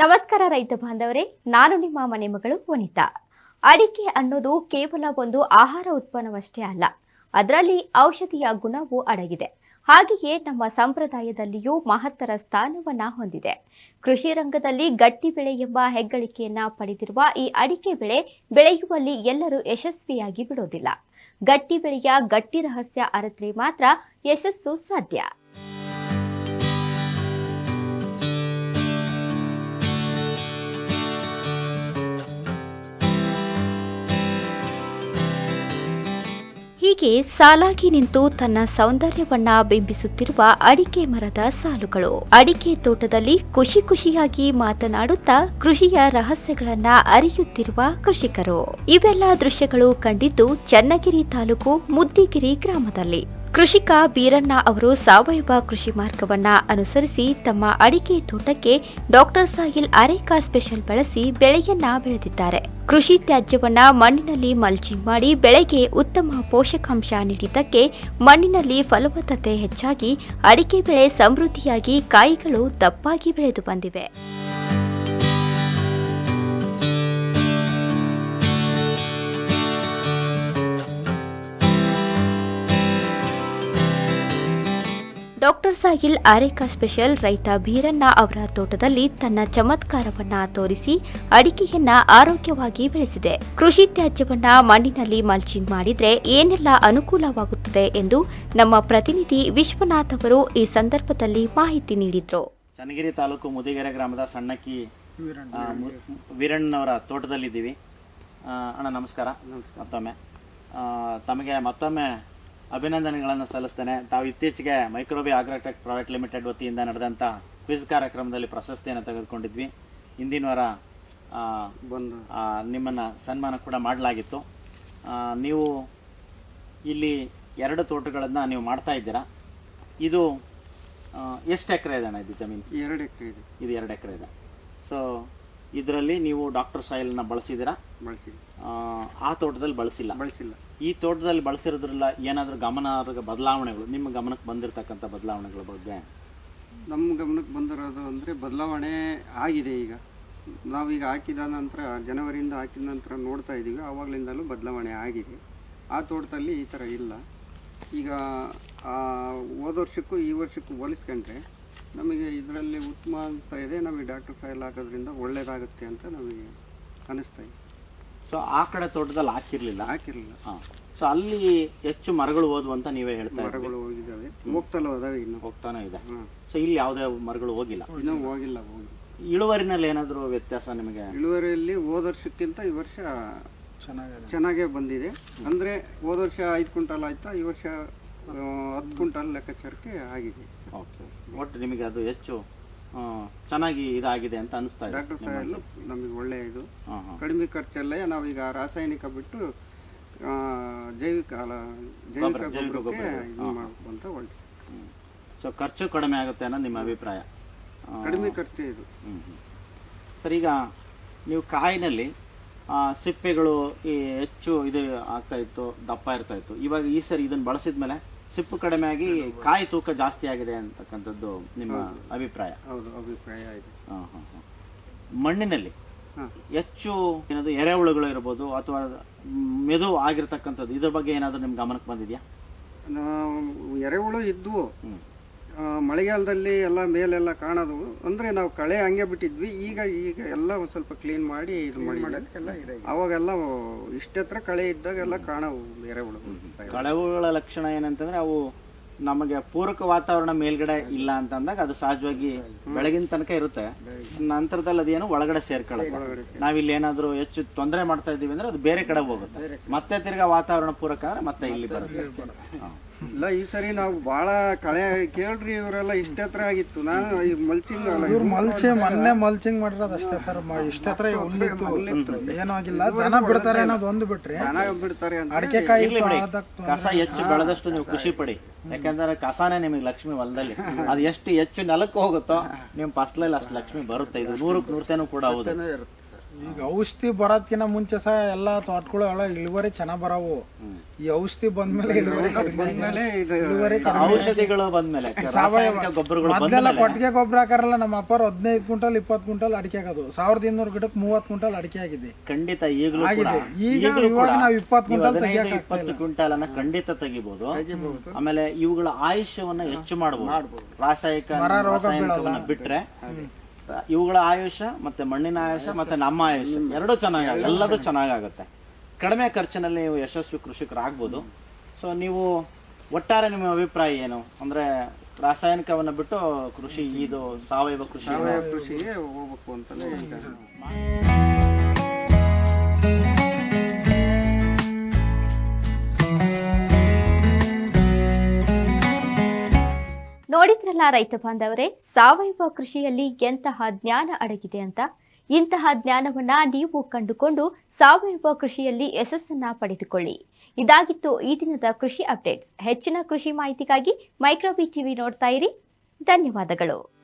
ನಮಸ್ಕಾರ ರೈತ ಬಾಂಧವರೇ, ನಾನು ನಿಮ್ಮ ಮನೆ ಮಗಳು ವನಿತಾ. ಅಡಿಕೆ ಅನ್ನೋದು ಕೇವಲ ಒಂದು ಆಹಾರ ಉತ್ಪನ್ನವಷ್ಟೇ ಅಲ್ಲ, ಅದರಲ್ಲಿ ಔಷಧಿಯ ಗುಣವೂ ಅಡಗಿದೆ. ಹಾಗೆಯೇ ನಮ್ಮ ಸಂಪ್ರದಾಯದಲ್ಲಿಯೂ ಮಹತ್ತರ ಸ್ಥಾನವನ್ನ ಹೊಂದಿದೆ. ಕೃಷಿ ರಂಗದಲ್ಲಿ ಗಟ್ಟಿ ಬೆಳೆ ಎಂಬ ಹೆಗ್ಗಳಿಕೆಯನ್ನ ಪಡೆದಿರುವ ಈ ಅಡಿಕೆ ಬೆಳೆ ಬೆಳೆಯುವಲ್ಲಿ ಎಲ್ಲರೂ ಯಶಸ್ವಿಯಾಗಿ ಬಿಡೋದಿಲ್ಲ. ಗಟ್ಟಿ ಬೆಳೆಯ ಗಟ್ಟಿ ರಹಸ್ಯ ಅರತ್ರೆ ಮಾತ್ರ ಯಶಸ್ಸು ಸಾಧ್ಯ. ಹೀಗೆ ಸಾಲಾಗಿ ನಿಂತು ತನ್ನ ಸೌಂದರ್ಯವನ್ನ ಬಿಂಬಿಸುತ್ತಿರುವ ಅಡಿಕೆ ಮರದ ಸಾಲುಗಳು. ಅಡಿಕೆ ತೋಟದಲ್ಲಿ ಖುಷಿ ಖುಷಿಯಾಗಿ ಮಾತನಾಡುತ್ತಾ ಕೃಷಿಯ ರಹಸ್ಯಗಳನ್ನ ಅರಿಯುತ್ತಿರುವ ಕೃಷಿಕರು. ಇವೆಲ್ಲ ದೃಶ್ಯಗಳು ಕಂಡಿದ್ದು ಚನ್ನಗಿರಿ ತಾಲೂಕು ಮುದ್ದಿಗಿರಿ ಗ್ರಾಮದಲ್ಲಿ. ಕೃಷಿಕ ಬೀರಣ್ಣ ಅವರು ಸಾವಯವ ಕೃಷಿ ಮಾರ್ಗವನ್ನ ಅನುಸರಿಸಿ ತಮ್ಮ ಅಡಿಕೆ ತೋಟಕ್ಕೆ ಡಾಕ್ಟರ್ ಸಾಹಿಲ್ ಅರೇಕಾ ಸ್ಪೆಷಲ್ ಬಳಸಿ ಬೆಳೆಯನ್ನ ಬೆಳೆದಿದ್ದಾರೆ. ಕೃಷಿ ತ್ಯಾಜ್ಯವನ್ನ ಮಣ್ಣಿನಲ್ಲಿ ಮಲ್ಚಿಂಗ್ ಮಾಡಿ ಬೆಳೆಗೆ ಉತ್ತಮ ಪೋಷಕಾಂಶ ನೀಡಿದ್ದಕ್ಕೆ ಮಣ್ಣಿನಲ್ಲಿ ಫಲವತ್ತತೆ ಹೆಚ್ಚಾಗಿ ಅಡಿಕೆ ಬೆಳೆ ಸಮೃದ್ಧಿಯಾಗಿ ಕಾಯಿಗಳು ದಪ್ಪಾಗಿ ಬೆಳೆದು ಬಂದಿವೆ. ಡಾಕ್ಟರ್ ಸಾಹಿಲ್ ಆರೇಕಾ ಸ್ಪೆಷಲ್ ರೈತ ಬೀರಣ್ಣ ಅವರ ತೋಟದಲ್ಲಿ ತನ್ನ ಚಮತ್ಕಾರವನ್ನ ತೋರಿಸಿ ಅಡಿಕೆಯನ್ನ ಆರೋಗ್ಯವಾಗಿ ಬೆಳೆಸಿದೆ. ಕೃಷಿ ತ್ಯಾಜ್ಯವನ್ನ ಮಣ್ಣಿನಲ್ಲಿ ಮಲ್ಚಿಂಗ್ ಮಾಡಿದ್ರೆ ಏನೆಲ್ಲ ಅನುಕೂಲವಾಗುತ್ತದೆ ಎಂದು ನಮ್ಮ ಪ್ರತಿನಿಧಿ ವಿಶ್ವನಾಥ್ ಅವರು ಈ ಸಂದರ್ಭದಲ್ಲಿ ಮಾಹಿತಿ ನೀಡಿದ್ರು. ಚನ್ನಗಿರಿ ತಾಲೂಕು ಮುದಿಗೆರೆ ಗ್ರಾಮದ ಸಣ್ಣಕ್ಕಿ ವೀರಣ್ಣನವರ ತೋಟದಲ್ಲಿದ್ದೀವಿ. ಅಣ್ಣ ನಮಸ್ಕಾರ. ಮತ್ತೊಮ್ಮೆ. ತಮಗೆ ಮತ್ತೊಮ್ಮೆ ಅಭಿನಂದನೆಗಳನ್ನು ಸಲ್ಲಿಸ್ತೇನೆ. ತಾವು ಇತ್ತೀಚೆಗೆ ಮೈಕ್ರೋಬಿ ಆಗ್ರೋಟೆಕ್ ಪ್ರೈವೇಟ್ ಲಿಮಿಟೆಡ್ ವತಿಯಿಂದ ನಡೆದಂತ ಕ್ವಿಜ್ ಕಾರ್ಯಕ್ರಮದಲ್ಲಿ ಪ್ರಶಸ್ತಿಯನ್ನು ತೆಗೆದುಕೊಂಡಿದ್ವಿ. ಹಿಂದಿನ ವಾರ ನಿಮ್ಮನ್ನ ಸನ್ಮಾನ ಕೂಡ ಮಾಡಲಾಗಿತ್ತು. ನೀವು ಇಲ್ಲಿ ಎರಡು ತೋಟಗಳನ್ನು ನೀವು ಮಾಡ್ತಾ ಇದ್ದೀರಾ. ಇದು ಎಷ್ಟು ಎಕರೆ ಇದೆ ಅಣ್ಣ ಇದು ಜಮೀನು? ಎರಡು ಎಕರೆ ಇದೆ. ಇದು ಎರಡು ಎಕರೆ ಇದೆ. ಸೊ ಇದರಲ್ಲಿ ನೀವು ಡಾಕ್ಟರ್ ಸಾಯಿಲ್ನ ಬಳಸಿದ್ದೀರಾ? ಬಳಸಿ ಆ ತೋಟದಲ್ಲಿ ಬಳಸಿಲ್ಲ. ಬಳಸಿಲ್ಲ. ಈ ತೋಟದಲ್ಲಿ ಬಳಸಿರೋದ್ರಲ್ಲ ಏನಾದರೂ ಗಮನಾರ್ಹ ಬದಲಾವಣೆಗಳು, ನಿಮ್ಮ ಗಮನಕ್ಕೆ ಬಂದಿರತಕ್ಕಂಥ ಬದಲಾವಣೆಗಳ ಬಗ್ಗೆ? ನಮ್ಮ ಗಮನಕ್ಕೆ ಬಂದಿರೋದು ಅಂದರೆ ಬದಲಾವಣೆ ಆಗಿದೆ ಈಗ. ನಾವೀಗ ಹಾಕಿದ ನಂತರ, ಜನವರಿಯಿಂದ ಹಾಕಿದ ನಂತರ ನೋಡ್ತಾ ಇದ್ದೀವಿ ಆವಾಗಲಿಂದಲೂ ಬದಲಾವಣೆ ಆಗಿದೆ. ಆ ತೋಟದಲ್ಲಿ ಈ ಥರ ಇಲ್ಲ. ಈಗ ಹೋದ ವರ್ಷಕ್ಕೂ ಈ ವರ್ಷಕ್ಕೂ ಹೋಲಿಸ್ಕೊಂಡ್ರೆ ನಮಗೆ ಇದರಲ್ಲಿ ಉತ್ತಮ ಅನಿಸ್ತಾ ಇದೆ. ನಮಗೆ ಡಾಕ್ಟರ್ ಸಾಯಿಲ್ ಹಾಕೋದ್ರಿಂದ ಒಳ್ಳೆಯದಾಗುತ್ತೆ ಅಂತ ನಮಗೆ ಅನ್ನಿಸ್ತಾ ಇದೆ. ಸೊ ಆ ಕಡೆ ತೋಟದಲ್ಲಿ ಹಾಕಿರ್ಲಿಲ್ಲ. ಹಾಕಿರಲಿಲ್ಲ. ಹಾ. ಸೊ ಅಲ್ಲಿ ಹೆಚ್ಚು ಮರಗಳು ಹೋದ್ವು ಅಂತ ನೀವೇ ಹೇಳ್ತಾ ಮರಗಳು ಹೋಗಿದ್ದಾವೆ. ಹೋಗ್ತಲೂ ಹೋದಾಗ ಇನ್ನು. ಹೋಗ್ತಾನೆ ಇದೆ. ಹಾಂ ಸೊ ಇಲ್ಲಿ ಯಾವುದೇ ಮರಗಳು ಹೋಗಿಲ್ಲ. ಇನ್ನೂ ಹೋಗಿಲ್ಲ ಹೋಗಿ ಇಳುವರಿನಲ್ಲಿ ಏನಾದರೂ ವ್ಯತ್ಯಾಸ ನಿಮಗೆ? ಇಳುವರಿಯಲ್ಲಿ ಹೋದ ವರ್ಷಕ್ಕಿಂತ ಈ ವರ್ಷ ಚೆನ್ನಾಗೇ ಬಂದಿದೆ. ಅಂದ್ರೆ ಹೋದ ವರ್ಷ ಐದು ಕ್ವಿಂಟಲ್ ಆಯ್ತಾ ಈ ವರ್ಷ ಆ, ಹತ್ತು ಕ್ವಿಂಟಲ್ ಲೆಕ್ಕಾಚಾರಕ್ಕೆ ಆಗಿದೆ. ಓಕೆ ಒಟ್ಟು ನಿಮಗೆ ಅದು ಹೆಚ್ಚು ಚೆನ್ನಾಗಿ ಇದಾಗಿದೆ ಅಂತ ಅನಿಸ್ತಾ ಇದೆ ಡಾಕ್ಟರ್ ಸಾಹೇಬ್ ನಮಗೆ ಒಳ್ಳೆ ಇದು. ಕಡಿಮೆ ಖರ್ಚಲ್ಲೇ ನಾವೀಗ ರಾಸಾಯನಿಕ ಬಿಟ್ಟು ಆ, ಜೈವಿಕ ಅಲ್ಲ ಜೈವಿಕ ಗೊಬ್ಬರಕ್ಕೆ ಗೊಬ್ಬರ. ಇದು ಒಳ್ಳೆ. ಸೊ ಖರ್ಚು ಕಡಿಮೆ ಆಗುತ್ತೆ ಅನ್ನೋ ನಿಮ್ಮ ಅಭಿಪ್ರಾಯ. ಕಡಿಮೆ ಖರ್ಚು ಇದು. ಸರ್ ಈಗ ನೀವು ಕಾಯಿನಲ್ಲಿ ಸಿಪ್ಪೆಗಳು ಈ ಹೆಚ್ಚು ಇದು ಆಗ್ತಾ ಇತ್ತು ದಪ್ಪ ಇರ್ತಾ ಇತ್ತು. ಇವಾಗ ಈ ಸರಿ ಇದನ್ನ ಬಳಸಿದ ಮೇಲೆ ಸಿಪ್ಪು ಕಡಿಮೆ ಆಗಿ ಕಾಯಿ ತೂಕ ಜಾಸ್ತಿ ಆಗಿದೆ ಅಂತಕ್ಕಂಥದ್ದು ನಿಮ್ಮ ಅಭಿಪ್ರಾಯ. ಹೌದು ಅಭಿಪ್ರಾಯ ಇದೆ ಆ, ಹಾ, ಹಾ. ಮಣ್ಣಿನಲ್ಲಿ. ಹೆಚ್ಚು ಏನದು ಎರೆಹುಳುಗಳು ಇರ್ಬೋದು ಅಥವಾ ಮೆದು ಆಗಿರ್ತಕ್ಕಂಥದ್ದು ಇದ್ರ ಬಗ್ಗೆ ಏನಾದರೂ ನಿಮ್ ಗಮನಕ್ಕೆ ಬಂದಿದೆಯಾ? ಎರೆಹುಳು ಇದ್ವು. ಮಳೆಗಾಲದಲ್ಲಿ ಎಲ್ಲ ಮೇಲೆಲ್ಲ ಕಾಣೋದು. ಅಂದ್ರೆ ನಾವು ಕಳೆ ಹಂಗೆ ಬಿಟ್ಟಿದ್ವಿ. ಈಗ ಈಗ ಎಲ್ಲ ಒಂದ್ ಸ್ವಲ್ಪ ಕ್ಲೀನ್ ಮಾಡಿ ಇದು ಮಾಡಿ ಅವಾಗೆಲ್ಲ ಇಷ್ಟತ್ರ ಕಳೆ ಇದ್ದಾಗೆಲ್ಲ ಕಾಣವು ಬೇರೆ ಕಳೆಗಳ ಲಕ್ಷಣ ಏನಂತಂದ್ರೆ ಅವು ನಮಗೆ ಪೂರಕ ವಾತಾವರಣ ಮೇಲ್ಗಡೆ ಇಲ್ಲ ಅಂತ ಅಂದಾಗ ಅದು ಸಹಜವಾಗಿ ಬೆಳಗಿನ ತನಕ ಇರುತ್ತೆ. ನಂತರದಲ್ಲಿ ಅದೇನು ಒಳಗಡೆ ಸೇರ್ಕೊಳ್ಳುತ್ತೆ ನಾವಿಲ್ಲಿ ಏನಾದ್ರೂ ಹೆಚ್ಚು ತೊಂದರೆ ಮಾಡ್ತಾ ಇದೀವಿ ಅಂದ್ರೆ ಅದು ಬೇರೆ ಕಡೆ ಹೋಗುತ್ತೆ. ಮತ್ತೆ ತಿರ್ಗಾ ವಾತಾವರಣ ಪೂರಕ ಅಂದ್ರೆ ಮತ್ತೆ ಇಲ್ಲಿ ಬರುತ್ತೆ. ಇಲ್ಲ ಈ ಸರಿ ನಾವು ಬಹಳ ಕಳೆ ಕೇಳ್ರಿ ಇವರೆಲ್ಲ ಇಷ್ಟತ್ರ ಆಗಿತ್ತು. ನಾನು ಈ ಮಲ್ಚಿಂಗ್ ಇವ್ರು ಮಲ್ಚಿ ಮೊನ್ನೆ ಮಲ್ಚಿಂಗ್ ಮಾಡಿರೋದು ಅಷ್ಟೇ ಸರ್ ಇಷ್ಟತ್ರ ಹುಲ್ಲಿತ್ತು ಏನೂ ಆಗಿಲ್ಲ. ದನ ಬಿಡ್ತಾರೆ ಅನ್ನೋದು ಒಂದು ಬಿಟ್ರಿ ಬಿಡ್ತಾರೆ ಅಂತ ಅಡಿಕೆ ಕಾಯಿ ಇರ್ಲಿ ಬಿಡಿ. ಕಸ ಹೆಚ್ಚು ಬೆಳೆದಷ್ಟು ನೀವು ಖುಷಿ ಪಡಿ. ಯಾಕಂದ್ರೆ ಕಸಾನೇ ನಿಮಗೆ ಲಕ್ಷ್ಮಿ ಹೊಲದಲ್ಲಿ. ಅದು ಎಷ್ಟು ಹೆಚ್ಚು ನೆಲಕ್ಕೆ ಹೋಗುತ್ತೋ ನಿಮ್ ಫಸ್ಲಲ್ಲಿ ಅಷ್ಟು ಲಕ್ಷ್ಮಿ ಬರುತ್ತೆ. ಇದು ನೂರಕ್ಕೆ ನೂರ್ತೇನೂ ಕೂಡ ಹೌದು. ಈಗ ಔಷಧಿ ಬರೋದ್ಕಿಂತ ಮುಂಚೆ ಸಹ ಎಲ್ಲ ತೋಟಗಳು ಎಲ್ಲ ಇಳುವರಿ ಚೆನ್ನಾಗ್ ಬರವು. ಈ ಔಷಧಿ ಬಂದ್ಮೇಲೆ ಇಳುವರಿ ಕಡಿಮೆ ಔಷಧಿಗಳು ಬಂದ್ಮೇಲೆ ಸಾವಯವ ರಾಸಾಯನಿಕ ಗೊಬ್ಬರಗಳು ಮೊದ್ಲೆಲ್ಲ ಬಂದ್ಮೇಲೆ ಕೊಟ್ಟಿಗೆ ಗೊಬ್ಬರ ಹಾಕಾರಲ್ಲ ನಮ್ಮ ಅಪ್ಪಾರು ಹದಿನೈದು ಕ್ವಿಂಟಲ್ ಇಪ್ಪತ್ತು ಕ್ವಿಂಟಲ್ ಅಡಿಕೆ ಆಗೋದು ಸಾವಿರದ ಇನ್ನೂರು ಗಿಡಕ್ಕೆ ಮೂವತ್ತು ಕ್ವಿಂಟಲ್ ಅಡಿಕೆ ಆಗಿದೆ. ಖಂಡಿತ ಈಗಲೂ ಕೂಡ ಆಗಿದೆ. ಈಗ ಈಗಲೂ ಇವಾಗ ಕೂಡ ನಾವು ಇಪ್ಪತ್ತು ನೀವು ಕ್ವಿಂಟಲ್ ಹದಿನೈದು, ತೆಗಿಯಕ್ಕೆ ಇಪ್ಪತ್ತು ಕ್ವಿಂಟಾಲ್ ಅನ್ನ ಖಂಡಿತ ತೆಗಿಬಹುದು ಆಮೇಲೆ ಇವುಗಳ ಆಯುಷ್ಯವನ್ನ ಹೆಚ್ಚು ಮಾಡಬಹುದು ರಾಸಾಯನಿಕ ರಾಸಾಯನಿಕವನ್ನ ಬಿಟ್ರೆ ಇವುಗಳ ಆಯುಷ ಮತ್ತೆ ಮಣ್ಣಿನ ಆಯುಷ ಮತ್ತೆ ನಮ್ಮ ಆಯುಷ್ಯ ಎರಡು ಚೆನ್ನಾಗಿ ಎಲ್ಲದೂ ಚೆನ್ನಾಗಾಗುತ್ತೆ. ಕಡಿಮೆ ಖರ್ಚಿನಲ್ಲಿ ನೀವು ಯಶಸ್ವಿ ಕೃಷಿಕರಾಗ್ಬೋದು. ಸೊ ನೀವು ಒಟ್ಟಾರೆ ನಿಮ್ಮ ಅಭಿಪ್ರಾಯ ಏನು? ಅಂದ್ರೆ ರಾಸಾಯನಿಕವನ್ನ ಬಿಟ್ಟು ಕೃಷಿ ಇದು ಸಾವಯವ ಕೃಷಿ. ಕೃಷಿಗೆ ಹೋಗ್ಬೇಕು ಅಂತಲೇ ನೋಡಿದ್ರಲ್ಲ ರೈತ ಬಾಂಧವರೇ, ಸಾವಯವ ಕೃಷಿಯಲ್ಲಿ ಎಂತಹ ಜ್ಞಾನ ಅಡಗಿದೆ ಅಂತ? ಇಂತಹ ಜ್ಞಾನವನ್ನ ನೀವು ಕಂಡುಕೊಂಡು ಸಾವಯವ ಕೃಷಿಯಲ್ಲಿ ಯಶಸ್ಸನ್ನ ಪಡೆದುಕೊಳ್ಳಿ. ಇದಾಗಿತ್ತು ಈ ದಿನದ ಕೃಷಿ ಅಪ್ಡೇಟ್ಸ್. ಹೆಚ್ಚಿನ ಕೃಷಿ ಮಾಹಿತಿಗಾಗಿ ಮೈಕ್ರೋಬಿ ಟಿವಿ ನೋಡ್ತಾ ಇರಿ. ಧನ್ಯವಾದಗಳು.